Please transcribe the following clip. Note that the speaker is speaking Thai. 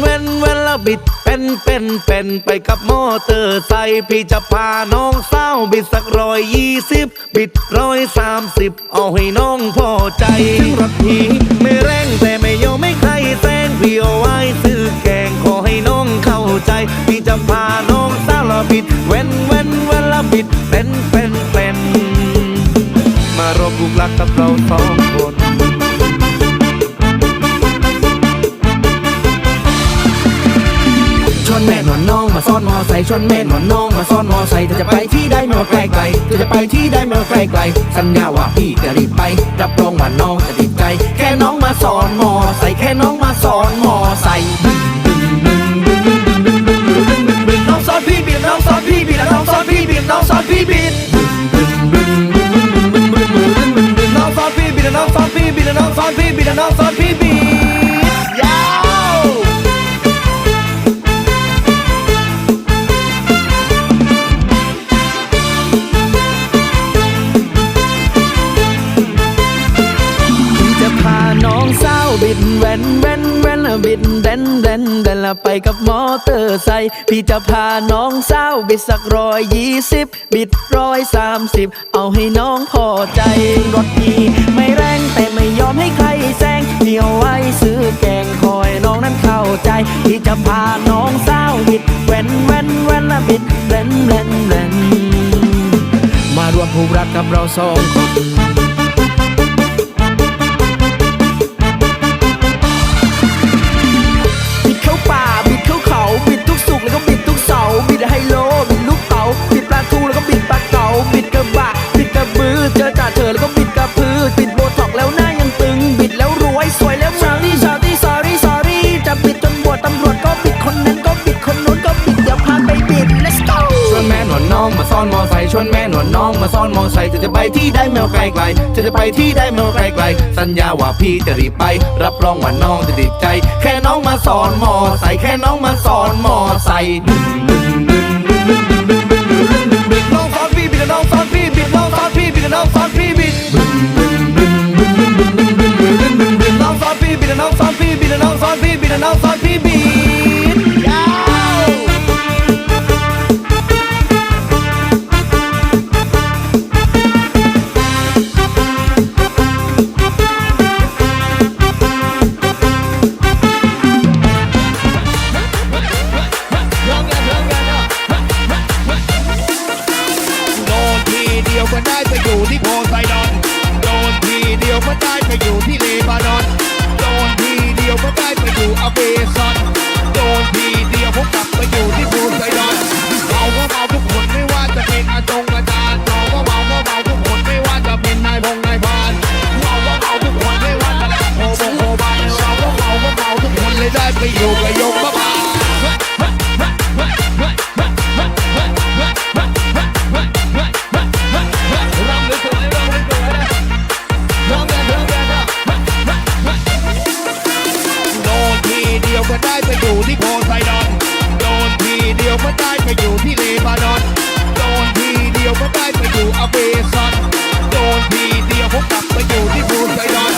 เว้นเว้นแล้วบิด เป็นเป็นเป็นไปกับมอเตอร์ไซค์พี่จะพาน้องสาวบิดสักร้อยยี่สิบบิดร้อยสามสิบเอาให้น้องพอใจถึงรถพี่ไม่แรงแต่ไม่ยอมไม่ใครแซงพี่เอาไว้ซื้อแกงขอให้น้องเข้าใจพี่จะพาน้องสาวละบิด เว้นเว้นเว้นละบิด เป็นเป็นเป็นมารบลูกรักกับเราสองคน ซ่อไซค์ชวนแม่นวลน้องมาซ่อนมอไซค์เธอจะไปที่ใดไม่ว่าไกลไกลเธอจะไปที่ใดไม่ว่าไกลไกลสัญญาว่าพี่จะรีบไปรับรองว่าน้องจะติดใจ แค่น้องมาสอนมอไซค์แค่น้องมาสอนมอไซค์น้องสอนพี่บิดน้องสอนพี่บิดน้องสอนพี่บิดน้องสอนพี่บิดน้องสอนพี่บิดน้องสอนพี่บิดน้องสอนพี่บิดน้องสอน บิดแว่นแว่นแว่นละบิดเดนเดนเดนละไปกับมอเตอร์ไซค์พี่จะพาน้องสาวบิดสักร้อยยี่สิบบิดร้อยสามสิบเอาให้น้องพอใจรถพี่ไม่แรงแต่ไม่ยอมให้ใครแซงเที่ยวไว้ซื้อแกงคอยน้องนั้นเข้าใจพี่จะพาน้องสาวบิดแว่นแว่นแว่นละบิดเดนเดนเดนมารวมผูกรักกับเราสองคน อนแม่หนวดน้องมาซ่อนมอไซค์เธอจะไปที่ได้แมวไกลไกลเธอจะไปที่ได้แมวไกลไกลสัญญาว่าพี่จะรีบไป รับรองว่าน้องจะติดใจ แค่น้องมาสอนมอไซค์แค่น้องมาสอนมอไซค์ มันได้ไปอยู่ที่โพไซดอน โดนทีเดียวมันได้ไปอยู่ที่เลบานอน โดนทีเดียวมันได้ไปอยู่อเมซอน โดนทีเดียวผมกลับ ไปอยู่ที่เลบานอน โดนทีเดียวก็ได้ไปอยู่อเมซอน โดนทีเดียวผมกลับไปอยู่ที่บูไซดอน